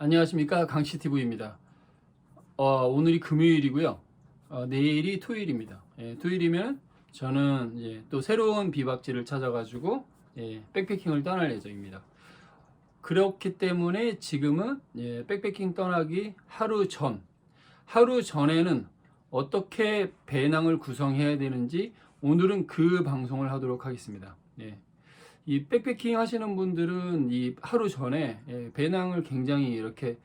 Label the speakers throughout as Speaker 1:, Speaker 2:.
Speaker 1: 안녕하십니까 강시티브입니다. 어, 오늘이 금요일이고요. 어, 내일이 토요일입니다. 예, 토요일이면 저는 이제 또 새로운 비박지를 찾아가지고 예, 백패킹을 떠날 예정입니다. 그렇기 때문에 지금은 예, 백패킹 떠나기 하루 전, 하루 전에는 어떻게 배낭을 구성해야 되는지 오늘은 그 방송을 하도록 하겠습니다. 예. 이 백패킹 하시는 분들은 이 하루 전에 예, 배낭을 굉장히 이렇게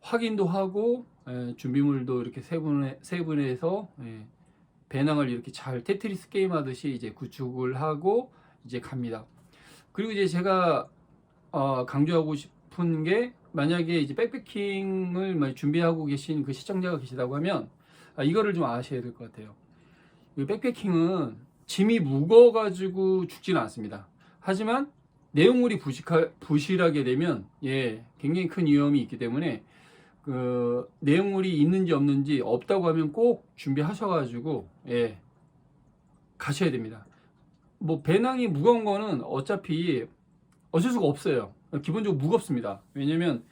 Speaker 1: 확인도 하고 예, 준비물도 이렇게 세분해 세분해서 예, 배낭을 이렇게 잘 테트리스 게임 하듯이 이제 구축을 하고 이제 갑니다. 그리고 이제 제가 어, 강조하고 싶은 게 만약에 이제 백패킹을 준비하고 계신 그 시청자가 계시다고 하면 아, 이거를 좀 아셔야 될 것 같아요. 이 백패킹은 짐이 무거워가지고 죽지는 않습니다. 하지만 내용물이 부실하, 부실하게 되면 예 굉장히 큰 위험이 있기 때문에 그 내용물이 있는지 없는지 없다고 하면 꼭 준비하셔가지고 예 가셔야 됩니다. 뭐 배낭이 무거운 거는 어차피 어쩔 수가 없어요. 기본적으로 무겁습니다. 왜냐면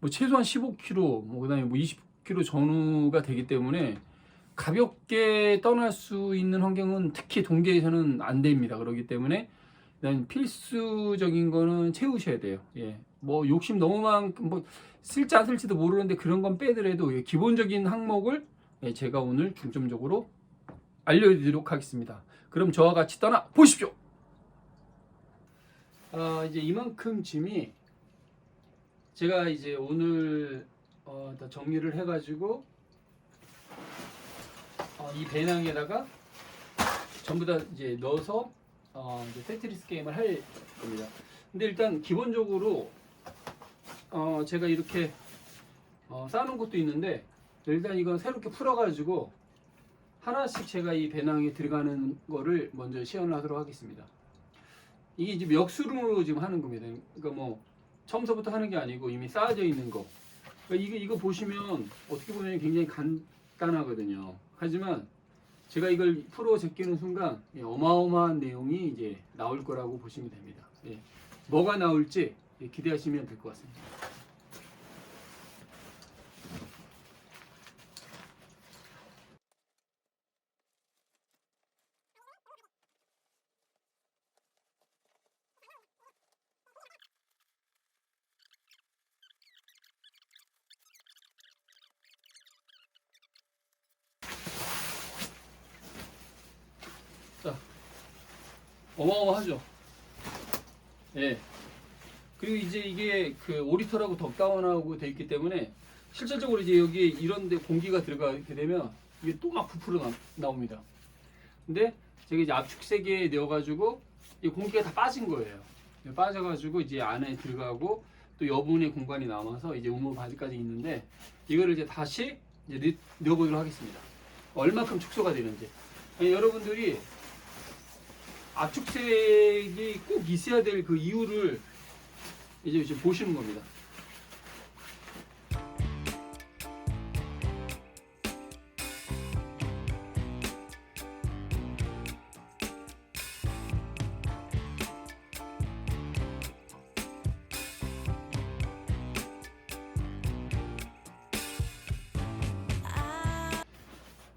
Speaker 1: 뭐 최소한 15kg, 뭐 그다음에 뭐 20kg 전후가 되기 때문에 가볍게 떠날 수 있는 환경은 특히 동계에서는 안 됩니다. 그렇기 때문에 일단 필수적인 거는 채우셔야 돼요. 예. 뭐 욕심 너무 많뭐 쓸지 안 쓸지도 모르는데 그런 건 빼더라도 예, 기본적인 항목을 예, 제가 오늘 중점적으로 알려드리도록 하겠습니다. 그럼 저와 같이 떠나 보십시오. 아 이제 이만큼 짐이 제가 이제 오늘 어, 다 정리를 해가지고 어, 이 배낭에다가 전부 다 이제 넣어서 어, 이제 테트리스 게임을 할 겁니다. 근데 일단 기본적으로 어, 제가 이렇게 어, 쌓아놓은 것도 있는데 일단 이건 새롭게 풀어가지고 하나씩 제가 이 배낭에 들어가는 거를 먼저 시연을 하도록 하겠습니다. 이게 지금 역수름으로 지금 하는 겁니다. 그러니까 뭐 처음서부터 하는 게 아니고 이미 쌓아져 있는 거. 그러니까 이게 이거 보시면 어떻게 보면 굉장히 간단하거든요. 하지만 제가 이걸 풀어 제끼는 순간 예, 어마어마한 내용이 이제 나올 거라고 보시면 됩니다. 예. 뭐가 나올지 예, 기대하시면 될 것 같습니다. 어마어마하죠. 예. 그리고 이제 이게 그 오리터라고 덕다운하고 돼 있기 때문에 실질적으로 이제 여기 이런데 공기가 들어가게 되면 이게 또 막 부풀어 나, 나옵니다. 근데 제가 이제 압축 세게 내어가지고 이 공기가 다 빠진 거예요. 빠져가지고 이제 안에 들어가고 또 여분의 공간이 남아서 이제 우물 바지까지 있는데 이거를 이제 다시 이제 넣- 넣어보도록 하겠습니다. 얼마큼 축소가 되는지. 아니, 여러분들이 압축색이 꼭 있어야 될 그 이유를 이제 지금 보시는 겁니다.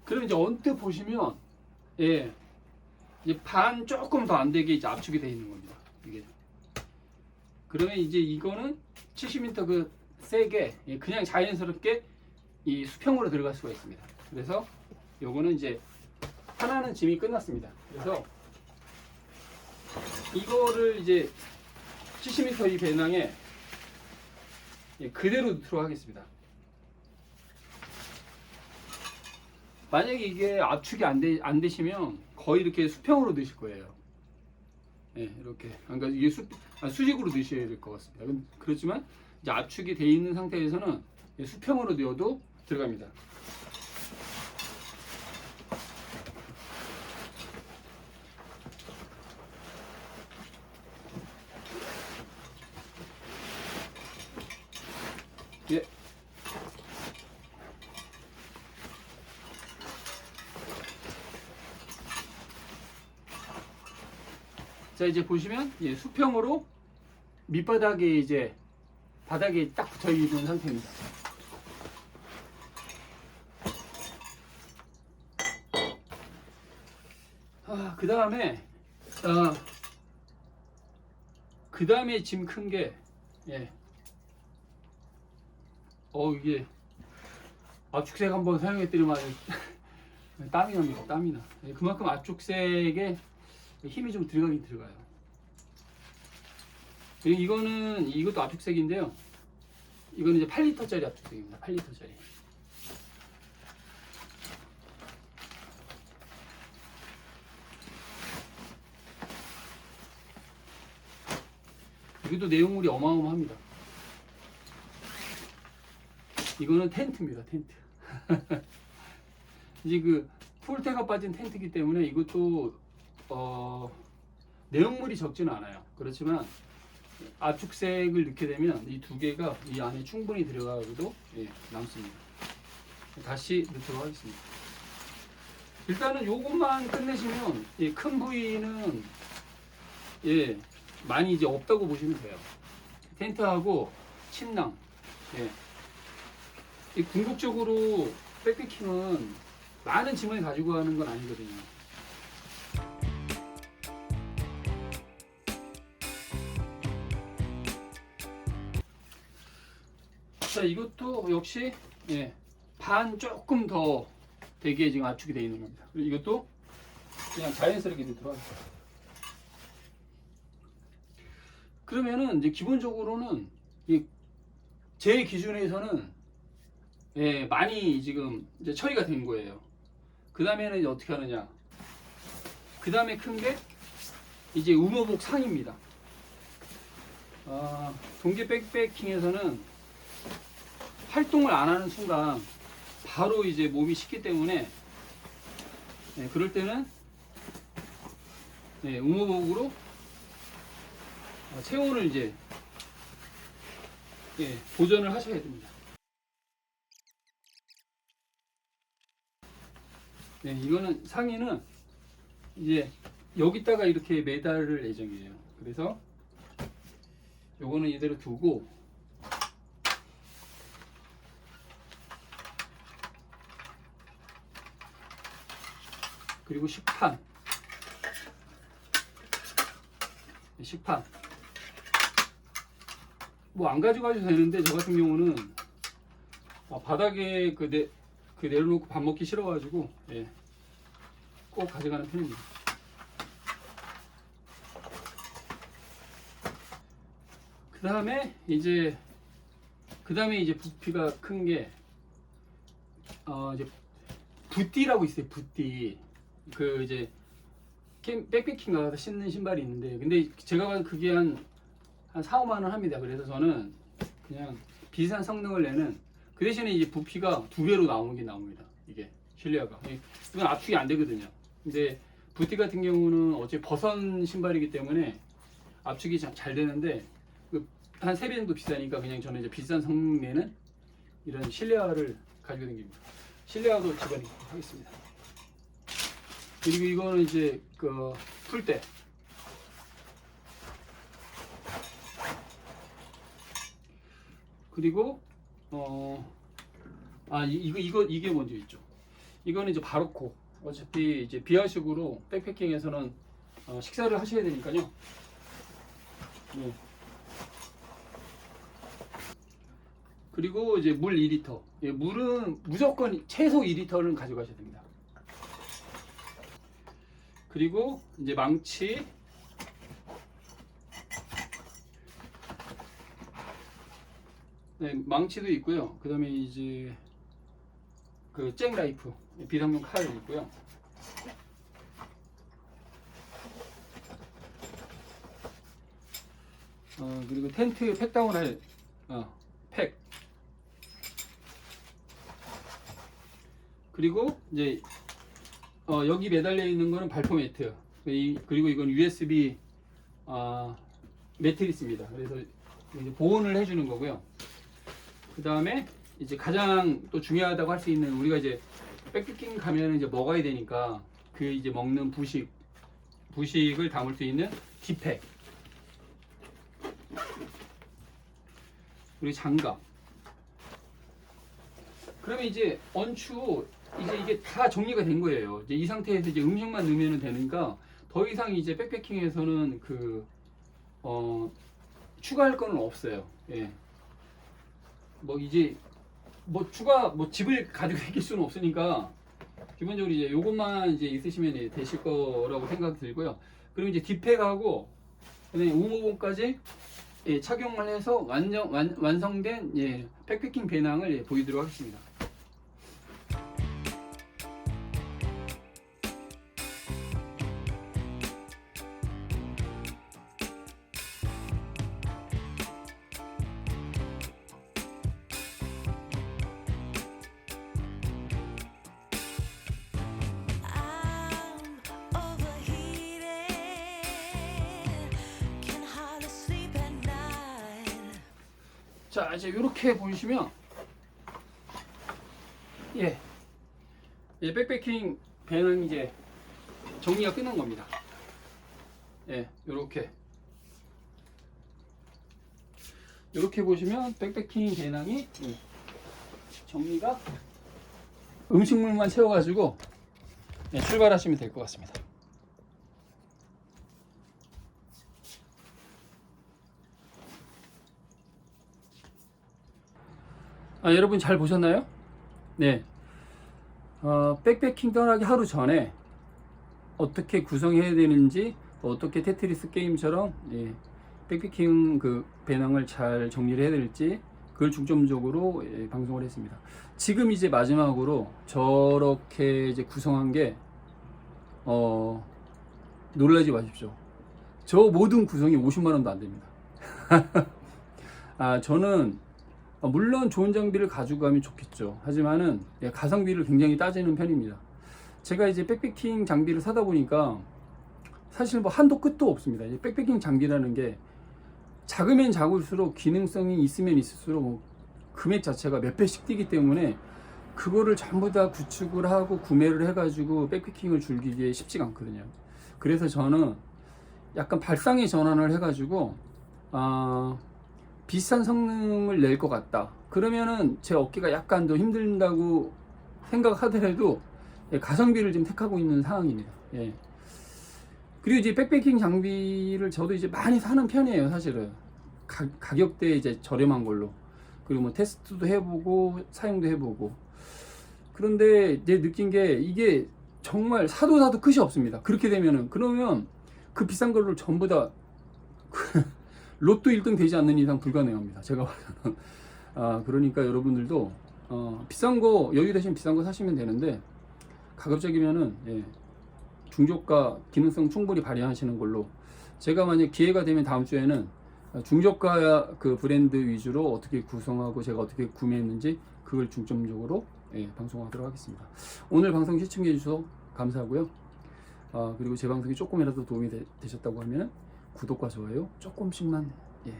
Speaker 1: 그럼 이제 언뜻 보시면 예 이제 반 조금 더 안 되게 이제 압축이 되어 있는 겁니다. 이게 그러면 이제 이거는 70m 그 세게 예, 그냥 자연스럽게 이 수평으로 들어갈 수가 있습니다. 그래서 요거는 이제 하나는 짐이 끝났습니다. 그래서 이거를 이제 70m 이 배낭에 예, 그대로 넣도록 하겠습니다. 만약에 이게 압축이 안, 되, 안 되시면 거의 이렇게 수평으로 넣으실 거예요. 예, 이렇게. 그러니까 이게 수, 아, 수직으로 넣으셔야 될 것 같습니다. 근- 그렇지만 이제 압축이 돼 있는 상태에서는 예, 수평으로 넣어도 들어갑니다. 자 이제 보시면 예, 수평으로 밑바닥에 이제 바닥에 딱 붙어 있는 상태입니다. 아, 그 다음에, 아, 그 다음에 짐 큰 게, 예. 어, 이게, 압축색 한번 사용했더니만 땀이 납니다. 땀이 나. 예, 그만큼 압축색에 힘이 좀 들어가긴 들어가요. 그리고 이거는 이것도 압축색인데요. 이거는 이제 8리터짜리 압축색입니다. 8리터짜리. 이것도 내용물이 어마어마합니다. 이거는 텐트입니다. 텐트. 이제 그 풀테가 빠진 텐트이기 때문에 이것도 어, 내용물이 적지는 않아요. 그렇지만 압축색을 넣게 되면 이 두 개가 이 안에 충분히 들어가고도 예, 남습니다. 다시 넣도록 하겠습니다. 일단은 요것만 끝내시면 이큰 부위는 예, 많이 이제 없다고 보시면 돼요. 텐트하고 침낭. 예. 이 궁극적으로 백패킹은 많은 짐을 가지고 가는 건 아니거든요. 자, 이것도 역시 예, 반 조금 더 되게 지금 압축이 되어 있는 겁니다. 그리고 이것도 그냥 자연스럽게 들어가요. 그러면은 이제 기본적으로는 이제 기준에서는 예, 많이 지금 이제 처리가 된 거예요. 그 다음에는 어떻게 하느냐. 그 다음에 큰 게 이제 우모복 상입니다. 아, 동계 백패킹에서는 활동을 안 하는 순간 바로 이제 몸이 식기 때문에 예, 그럴 때는 예, 우모복으로 어, 체온을 이제 예, 보존을 하셔야 됩니다. 네, 이거는 상의는 이제 여기다가 이렇게 매달을 예정이에요. 그래서 요거는 이대로 두고 그리고 식판 네, 식판 뭐 안 가져가셔도 되는데 저 같은 경우는 어, 바닥에 그, 내, 그 내려놓고 밥 먹기 싫어가지고 예, 꼭 가져가는 편입니다. 그 다음에 이제 그 다음에 이제 부피가 큰게 어, 이제 붓띠라고 있어요. 붓띠 그 이제 캠- 백패킹 가서 신는 신발이 있는데 근데 제가 봐도 그게 한, 한 4, 5만 원 합니다. 그래서 저는 그냥 비슷한 성능을 내는 그 대신에 이제 부피가 두 배로 나오는 게 나옵니다. 이게 실내화가 이- 이건 압축이 안 되거든요. 근데 부티 같은 경우는 어차피 버선 신발이기 때문에 압축이 자- 잘 되는데 그한세 배 정도 비싸니까 그냥 저는 이제 비싼 성능 내는 이런 실내화를 가지고 다닙니다. 실내화도 집어넣도록 하겠습니다. 그리고 이거는 이제 그 풀대 그리고 어아 이거 이거 이게 먼저 있죠. 이거는 이제 바로코 어차피 이제 비아식으로 백패킹에서는 어, 식사를 하셔야 되니까요. 네. 그리고 이제 물 2리터. 예, 물은 무조건 최소 2리터는 가져가셔야 됩니다. 그리고 이제 망치. 네, 망치도 있고요. 그 다음에 이제 그 잭라이프, 비상용 칼 있고요. 어, 그리고 텐트 팩다운 할, 어, 팩. 그리고 이제 어, 여기 매달려 있는 거는 발포 매트. 이, 그리고 이건 USB 아, 매트리스입니다. 그래서 보온을 해주는 거고요. 그 다음에 이제 가장 또 중요하다고 할 수 있는 우리가 이제 백패킹 가면 이제 먹어야 되니까 그 이제 먹는 부식 부식을 담을 수 있는 디팩. 그리고 장갑. 그러면 이제 언추 이제 이게 다 정리가 된 거예요. 이제 이 상태에서 이제 음식만 넣으면 되니까 더 이상 이제 백패킹에서는 그 어, 추가할 거는 없어요. 예. 뭐 이제 뭐 추가 뭐 집을 가지고 다닐 수는 없으니까 기본적으로 이제 요것만 이제 있으시면 예, 되실 거라고 생각이 들고요. 그리고 이제 그다음에 우모봉까지 예, 착용을 해서 완전 완, 완성된 예, 백패킹 배낭을 예, 보이도록 하겠습니다. 자 이제 이렇게 보시면 예, 예 백패킹 배낭 이제 정리가 끝난 겁니다. 예, 이렇게 이렇게 보시면 백패킹 배낭이 예, 정리가 음식물만 채워가지고 예, 출발하시면 될 것 같습니다. 아, 여러분 잘 보셨나요? 네. 어, 백패킹 떠나기 하루 전에 어떻게 구성해야 되는지 또 어떻게 테트리스 게임처럼 예, 백패킹 그 배낭을 잘 정리를 해야 될지 그걸 중점적으로 예, 방송을 했습니다. 지금 이제 마지막으로 저렇게 이제 구성한 게 어, 놀라지 마십시오. 저 모든 구성이 50만 원도 안 됩니다. 아, 저는 어, 물론 좋은 장비를 가지고 가면 좋겠죠. 하지만은 예, 가성비를 굉장히 따지는 편입니다. 제가 이제 백패킹 장비를 사다 보니까 사실 뭐 한도 끝도 없습니다. 이제 백패킹 장비라는 게 작으면 작을수록 기능성이 있으면 있을수록 뭐 금액 자체가 몇 배씩 뛰기 때문에 그거를 전부 다 구축을 하고 구매를 해가지고 백패킹을 줄기기에 쉽지가 않거든요. 그래서 저는 약간 발상의 전환을 해가지고 아 비싼 성능을 낼 것 같다. 그러면은 제 어깨가 약간 더 힘든다고 생각하더라도 예, 가성비를 지금 택하고 있는 상황입니다. 예. 그리고 이제 백패킹 장비를 저도 이제 많이 사는 편이에요, 사실은. 가, 가격대 이제 저렴한 걸로. 그리고 뭐 테스트도 해보고, 사용도 해보고. 그런데 이제 느낀 게 이게 정말 사도 사도 끝이 없습니다. 그렇게 되면은, 그러면 그 비싼 걸로 전부 다 로또 1등 되지 않는 이상 불가능합니다. 제가 봐서는. 아, 그러니까 여러분들도 어, 비싼 거 여유 되시면 비싼 거 사시면 되는데 가급적이면은 예, 중저가 기능성 충분히 발휘하시는 걸로 제가 만약 기회가 되면 다음 주에는 중저가 그 브랜드 위주로 어떻게 구성하고 제가 어떻게 구매했는지 그걸 중점적으로 예, 방송하도록 하겠습니다. 오늘 방송 시청해 주셔서 감사하고요. 아, 그리고 제 방송이 조금이라도 도움이 되, 되셨다고 하면 구독과 좋아요 조금씩만 예,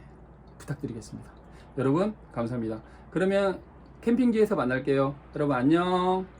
Speaker 1: 부탁드리겠습니다. 여러분 감사합니다. 그러면 캠핑지에서 만날게요. 여러분 안녕.